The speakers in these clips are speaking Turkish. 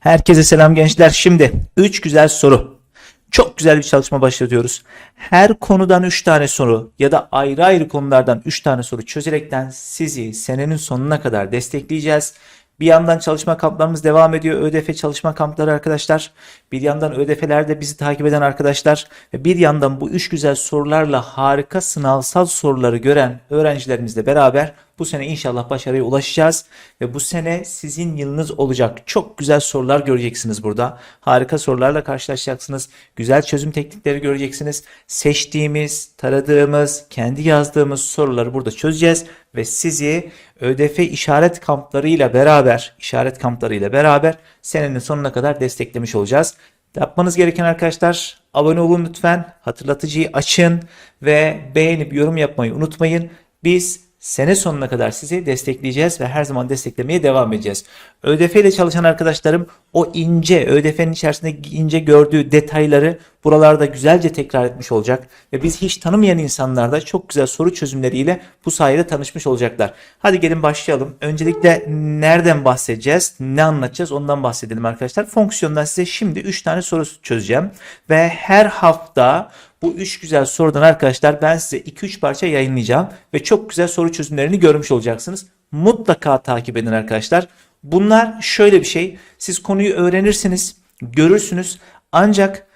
Herkese selam gençler. Şimdi 3 güzel soru. Çok güzel bir çalışma başlatıyoruz. Her konudan 3 tane soru ya da ayrı ayrı konulardan 3 tane soru çözerekten sizi senenin sonuna kadar destekleyeceğiz. Bir yandan çalışma kamplarımız devam ediyor. ÖDF çalışma kampları arkadaşlar. Bir yandan ÖDF'lerde bizi takip eden arkadaşlar. Ve bir yandan bu üç güzel sorularla harika sınavsal soruları gören öğrencilerimizle beraber bu sene inşallah başarıya ulaşacağız. Ve bu sene sizin yılınız olacak. Çok güzel sorular göreceksiniz burada. Harika sorularla karşılaşacaksınız. Güzel çözüm teknikleri göreceksiniz. Seçtiğimiz, taradığımız, kendi yazdığımız soruları burada çözeceğiz. Ve sizi ÖDF işaret kamplarıyla beraber, işaret kamplarıyla beraber senenin sonuna kadar desteklemiş olacağız. Yapmanız gereken arkadaşlar abone olun lütfen. Hatırlatıcıyı açın ve beğenip yorum yapmayı unutmayın. Biz sene sonuna kadar sizi destekleyeceğiz ve her zaman desteklemeye devam edeceğiz. ÖDF ile çalışan arkadaşlarım o ince ÖDF'nin içerisinde ince gördüğü detayları buralarda güzelce tekrar etmiş olacak ve biz hiç tanımayan insanlar da çok güzel soru çözümleriyle bu sayede tanışmış olacaklar. Hadi gelin başlayalım. Öncelikle nereden bahsedeceğiz? Ne anlatacağız? Ondan bahsedelim arkadaşlar. Fonksiyondan size şimdi 3 tane soru çözeceğim ve her hafta bu üç güzel sorudan arkadaşlar ben size 2-3 parça yayınlayacağım ve çok güzel soru çözümlerini görmüş olacaksınız. Mutlaka takip edin arkadaşlar. Bunlar şöyle bir şey. Siz konuyu öğrenirsiniz, görürsünüz. Ancak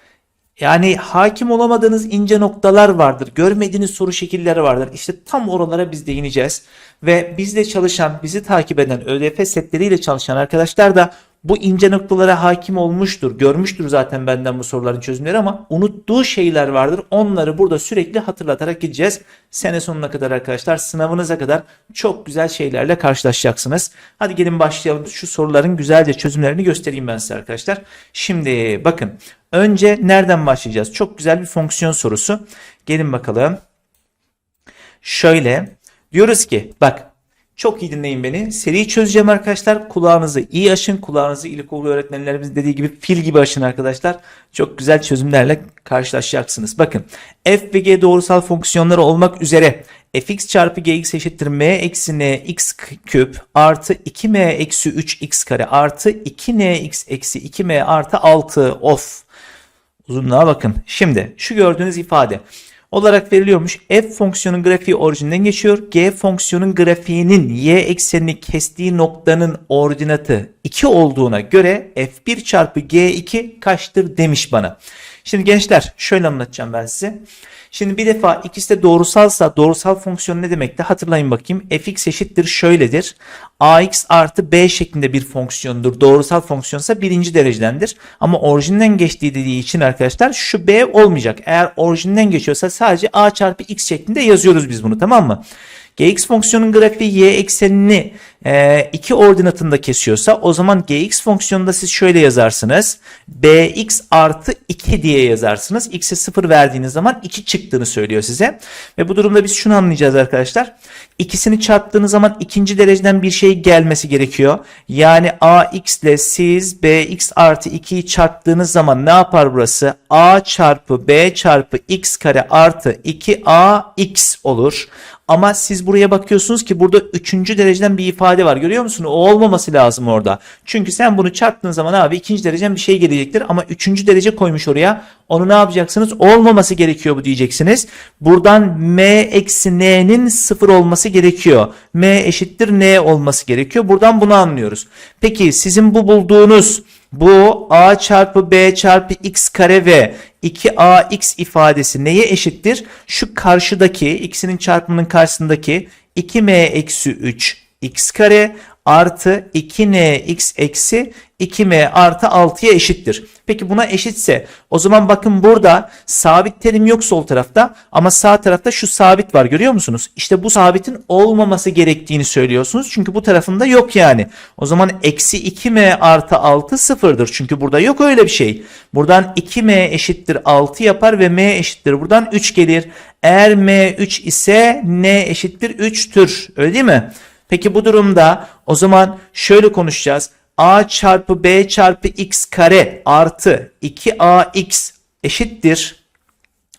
yani hakim olamadığınız ince noktalar vardır. Görmediğiniz soru şekilleri vardır. İşte tam oralara biz değineceğiz. Ve bizle çalışan, bizi takip eden ÖDF setleriyle çalışan arkadaşlar da bu ince noktalara hakim olmuştur. Görmüştür zaten benden bu soruların çözümleri ama unuttuğu şeyler vardır. Onları burada sürekli hatırlatarak gideceğiz. Sene sonuna kadar arkadaşlar sınavınıza kadar çok güzel şeylerle karşılaşacaksınız. Hadi gelin başlayalım. Şu soruların güzelce çözümlerini göstereyim ben size arkadaşlar. Şimdi bakın önce nereden başlayacağız? Çok güzel bir fonksiyon sorusu. Gelin bakalım. Şöyle diyoruz ki bak çok iyi dinleyin beni. Seriyi çözeceğim arkadaşlar. Kulağınızı iyi açın. Kulağınızı ilkokul öğretmenlerimiz dediği gibi fil gibi açın arkadaşlar. Çok güzel çözümlerle karşılaşacaksınız. Bakın f ve g doğrusal fonksiyonları olmak üzere fx çarpı gx eşittir m eksi n x küp artı 2m eksi 3x kare artı 2nx eksi 2m artı 6 of. Uzunluğa bakın. Şimdi şu gördüğünüz ifade olarak veriliyormuş. F fonksiyonun grafiği orijinden geçiyor. G fonksiyonun grafiğinin y eksenini kestiği noktanın ordinatı 2 olduğuna göre F1 çarpı G2 kaçtır demiş bana. Şimdi gençler şöyle anlatacağım ben size. Şimdi bir defa ikisi de doğrusalsa doğrusal fonksiyon ne demekti? Hatırlayın bakayım. fx eşittir şöyledir. ax artı b şeklinde bir fonksiyondur. Doğrusal fonksiyonsa birinci derecedendir. Ama orijinden geçtiği dediği için arkadaşlar şu b olmayacak. Eğer orijinden geçiyorsa sadece a çarpı x şeklinde yazıyoruz biz bunu tamam mı? gx fonksiyonun grafiği y eksenini e, iki ordinatında kesiyorsa o zaman gx fonksiyonunda siz şöyle yazarsınız. bx artı 2 diye yazarsınız. x'e 0 verdiğiniz zaman 2 çıktığını söylüyor size. Ve bu durumda biz şunu anlayacağız arkadaşlar. İkisini çarptığınız zaman ikinci dereceden bir şey gelmesi gerekiyor. Yani ax ile siz bx artı 2'yi çarptığınız zaman ne yapar burası? a çarpı b çarpı x kare artı 2ax olur. Ama siz buraya bakıyorsunuz ki burada üçüncü dereceden bir ifade var. Görüyor musun? O olmaması lazım orada. Çünkü sen bunu çarptığın zaman abi ikinci dereceden bir şey gelecektir. Ama üçüncü derece koymuş oraya. Onu ne yapacaksınız? Olmaması gerekiyor bu diyeceksiniz. Buradan m eksi n'nin sıfır olması gerekiyor. m eşittir n olması gerekiyor. Buradan bunu anlıyoruz. Peki sizin bu bulduğunuz bu a çarpı b çarpı x kare ve 2ax ifadesi neye eşittir? Şu karşıdaki x'inin çarpımının karşısındaki 2m eksi 3 x kare artı 2nx eksi 2m artı 6'ya eşittir. Peki buna eşitse o zaman bakın burada sabit terim yok sol tarafta ama sağ tarafta şu sabit var görüyor musunuz? İşte bu sabitin olmaması gerektiğini söylüyorsunuz. Çünkü bu tarafında yok yani. O zaman eksi 2m artı 6 sıfırdır. Çünkü burada yok öyle bir şey. Buradan 2m eşittir 6 yapar ve m eşittir buradan 3 gelir. Eğer m 3 ise n eşittir 3'tür. Öyle değil mi? Peki bu durumda o zaman şöyle konuşacağız. a çarpı b çarpı x kare artı 2ax eşittir.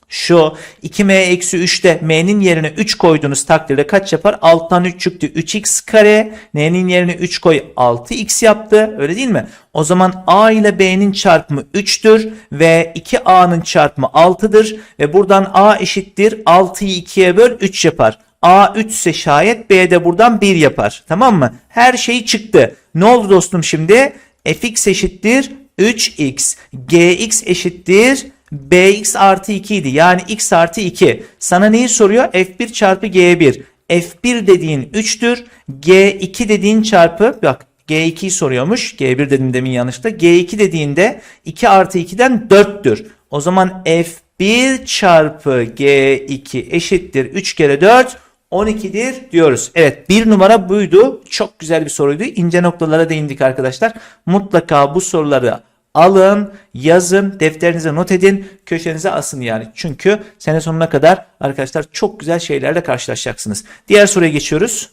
Şu 2m eksi 3'te m'nin yerine 3 koyduğunuz takdirde kaç yapar? Alttan 3 çıktı 3x kare. n'nin yerine 3 koy 6x yaptı. Öyle değil mi? O zaman a ile b'nin çarpımı 3'tür ve 2a'nın çarpımı 6'dır. Ve buradan a eşittir 6'yı 2'ye böl 3 yapar. A 3 ise şayet B de buradan 1 yapar. Tamam mı? Her şey çıktı. Ne oldu dostum şimdi? fx eşittir 3x. gx eşittir bx artı 2 idi. Yani x artı 2. Sana neyi soruyor? f1 çarpı g1. f1 dediğin 3'tür. g2 dediğin çarpı bak G2'yi soruyormuş. G1 dedim demin yanlışta. G2 dediğinde 2 artı 2'den 4'tür. O zaman F1 çarpı G2 eşittir 3 kere 4 12'dir diyoruz. Evet bir numara buydu. Çok güzel bir soruydu. İnce noktalara değindik arkadaşlar. Mutlaka bu soruları alın, yazın, defterinize not edin, köşenize asın yani. Çünkü sene sonuna kadar arkadaşlar çok güzel şeylerle karşılaşacaksınız. Diğer soruya geçiyoruz.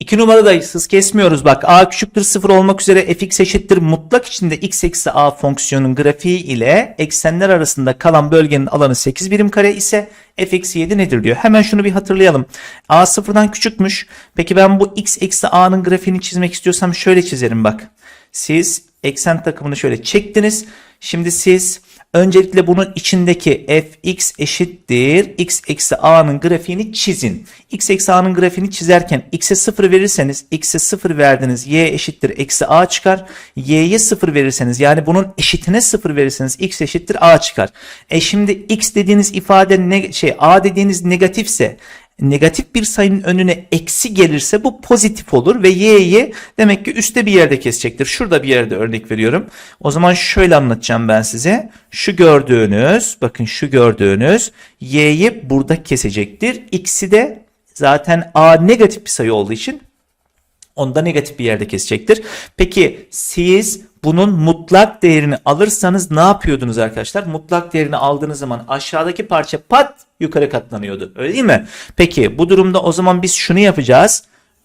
2 numaradayız. Hız kesmiyoruz. Bak a küçüktür 0 olmak üzere fx eşittir mutlak içinde x eksi a fonksiyonun grafiği ile eksenler arasında kalan bölgenin alanı 8 birim kare ise f eksi 7 nedir diyor. Hemen şunu bir hatırlayalım. a sıfırdan küçükmüş. Peki ben bu x eksi a'nın grafiğini çizmek istiyorsam şöyle çizerim bak. Siz eksen takımını şöyle çektiniz. Şimdi siz öncelikle bunun içindeki fx eşittir x eksi a'nın grafiğini çizin. x eksi a'nın grafiğini çizerken x'e 0 verirseniz x'e 0 verdiniz y eşittir eksi a çıkar. y'ye 0 verirseniz yani bunun eşitine 0 verirseniz x eşittir a çıkar. E şimdi x dediğiniz ifade ne, şey a dediğiniz negatifse negatif bir sayının önüne eksi gelirse bu pozitif olur ve y'yi demek ki üstte bir yerde kesecektir. Şurada bir yerde örnek veriyorum. O zaman şöyle anlatacağım ben size. Şu gördüğünüz bakın şu gördüğünüz y'yi burada kesecektir. X'i de zaten a negatif bir sayı olduğu için onda negatif bir yerde kesecektir. Peki siz bunun mutlak değerini alırsanız ne yapıyordunuz arkadaşlar? Mutlak değerini aldığınız zaman aşağıdaki parça pat yukarı katlanıyordu. Öyle değil mi? Peki bu durumda o zaman biz şunu yapacağız.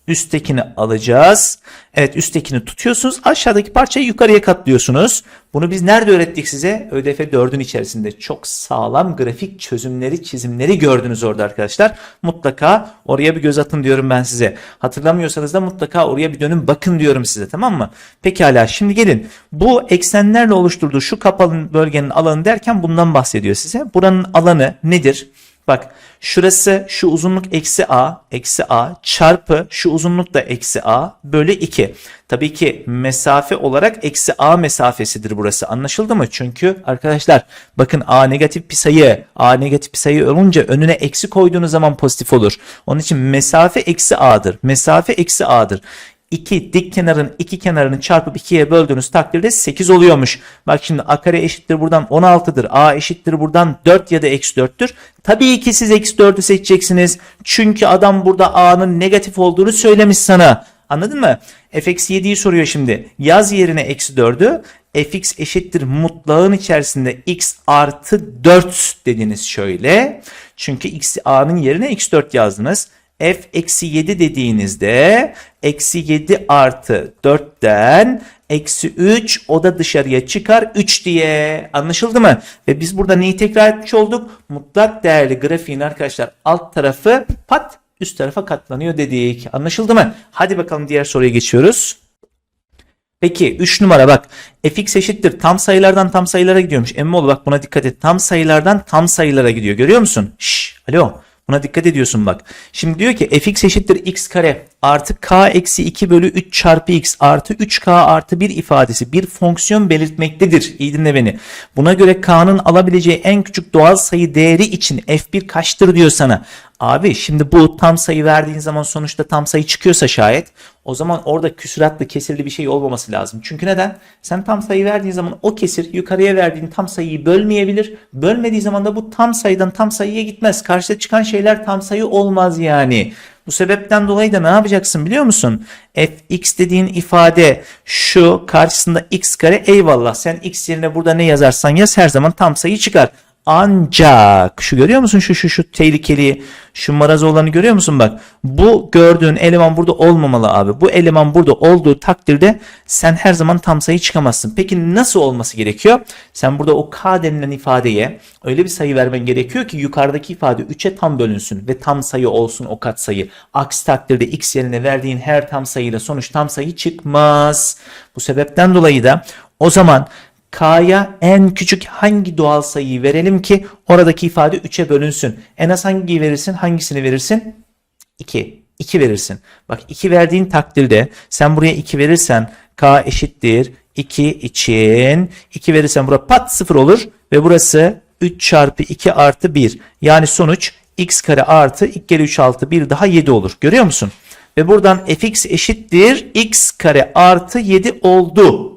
Üsttekini alacağız. Evet üsttekini tutuyorsunuz. Aşağıdaki parçayı yukarıya katlıyorsunuz. Bunu biz nerede öğrettik size? ÖDF 4'ün içerisinde çok sağlam grafik çözümleri, çizimleri gördünüz orada arkadaşlar. Mutlaka oraya bir göz atın diyorum ben size. Hatırlamıyorsanız da mutlaka oraya bir dönün bakın diyorum size tamam mı? Pekala şimdi gelin. Bu eksenlerle oluşturduğu şu kapalı bölgenin alanı derken bundan bahsediyor size. Buranın alanı nedir? Bak şurası şu uzunluk eksi a eksi a çarpı şu uzunluk da eksi a bölü 2. Tabii ki mesafe olarak eksi a mesafesidir burası anlaşıldı mı? Çünkü arkadaşlar bakın a negatif bir sayı a negatif bir sayı olunca önüne eksi koyduğunuz zaman pozitif olur. Onun için mesafe eksi a'dır. Mesafe eksi a'dır. 2 dik kenarın iki kenarını çarpıp 2'ye böldüğünüz takdirde 8 oluyormuş. Bak şimdi a kare eşittir buradan 16'dır. a eşittir buradan 4 ya da eksi 4'tür. Tabii ki siz eksi 4'ü seçeceksiniz. Çünkü adam burada a'nın negatif olduğunu söylemiş sana. Anladın mı? fx 7'yi soruyor şimdi. Yaz yerine eksi 4'ü fx eşittir mutlağın içerisinde x artı 4 dediniz şöyle. Çünkü x a'nın yerine eksi 4 yazdınız f eksi 7 dediğinizde eksi 7 artı 4'ten eksi 3 o da dışarıya çıkar 3 diye anlaşıldı mı? Ve biz burada neyi tekrar etmiş olduk? Mutlak değerli grafiğin arkadaşlar alt tarafı pat üst tarafa katlanıyor dedik. Anlaşıldı mı? Hadi bakalım diğer soruya geçiyoruz. Peki 3 numara bak fx eşittir tam sayılardan tam sayılara gidiyormuş. Emmoğlu bak buna dikkat et. Tam sayılardan tam sayılara gidiyor. Görüyor musun? Şş, alo. Buna dikkat ediyorsun bak. Şimdi diyor ki fx eşittir x kare artı k eksi 2 bölü 3 çarpı x artı 3k artı 1 ifadesi bir fonksiyon belirtmektedir. İyi dinle beni. Buna göre k'nın alabileceği en küçük doğal sayı değeri için f1 kaçtır diyor sana. Abi şimdi bu tam sayı verdiğin zaman sonuçta tam sayı çıkıyorsa şayet o zaman orada küsuratlı kesirli bir şey olmaması lazım. Çünkü neden? Sen tam sayı verdiğin zaman o kesir yukarıya verdiğin tam sayıyı bölmeyebilir. Bölmediği zaman da bu tam sayıdan tam sayıya gitmez. Karşıda çıkan şeyler tam sayı olmaz yani. Bu sebepten dolayı da ne yapacaksın biliyor musun? fx dediğin ifade şu karşısında x kare eyvallah. Sen x yerine burada ne yazarsan yaz her zaman tam sayı çıkar. Ancak şu görüyor musun? Şu şu şu tehlikeli şu maraz olanı görüyor musun? Bak bu gördüğün eleman burada olmamalı abi. Bu eleman burada olduğu takdirde sen her zaman tam sayı çıkamazsın. Peki nasıl olması gerekiyor? Sen burada o k denilen ifadeye öyle bir sayı vermen gerekiyor ki yukarıdaki ifade 3'e tam bölünsün ve tam sayı olsun o katsayı aksi takdirde x yerine verdiğin her tam sayıyla sonuç tam sayı çıkmaz. Bu sebepten dolayı da o zaman K'ya en küçük hangi doğal sayıyı verelim ki oradaki ifade 3'e bölünsün. En az hangiyi verirsin? Hangisini verirsin? 2. 2 verirsin. Bak 2 verdiğin takdirde sen buraya 2 verirsen K eşittir 2 için 2 verirsen burası pat 0 olur ve burası 3 çarpı 2 artı 1. Yani sonuç x kare artı 2 kere 3 artı 1 daha 7 olur. Görüyor musun? Ve buradan fx eşittir x kare artı 7 oldu.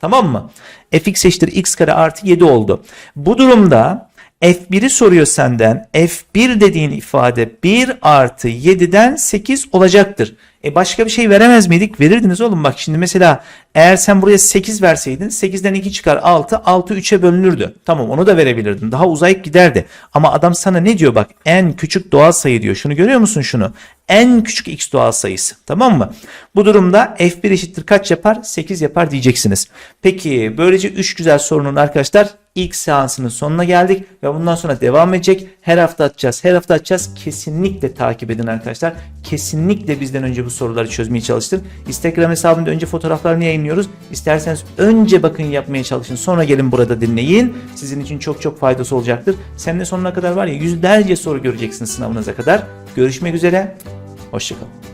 Tamam mı? fx eşittir x kare artı 7 oldu. Bu durumda f1'i soruyor senden. f1 dediğin ifade 1 artı 7'den 8 olacaktır. E başka bir şey veremez miydik? Verirdiniz oğlum bak şimdi mesela eğer sen buraya 8 verseydin 8'den 2 çıkar 6 6 3'e bölünürdü. Tamam onu da verebilirdin. Daha uzayıp giderdi. Ama adam sana ne diyor bak en küçük doğal sayı diyor. Şunu görüyor musun şunu? En küçük x doğal sayısı. Tamam mı? Bu durumda f1 eşittir kaç yapar? 8 yapar diyeceksiniz. Peki böylece 3 güzel sorunun arkadaşlar ilk seansının sonuna geldik ve bundan sonra devam edecek. Her hafta atacağız. Her hafta atacağız. Kesinlikle takip edin arkadaşlar. Kesinlikle bizden önce bu soruları çözmeye çalıştın. Instagram hesabında önce fotoğraflarını yayınlıyoruz. İsterseniz önce bakın yapmaya çalışın. Sonra gelin burada dinleyin. Sizin için çok çok faydası olacaktır. Senin sonuna kadar var ya yüzlerce soru göreceksin sınavınıza kadar. Görüşmek üzere. Hoşçakalın.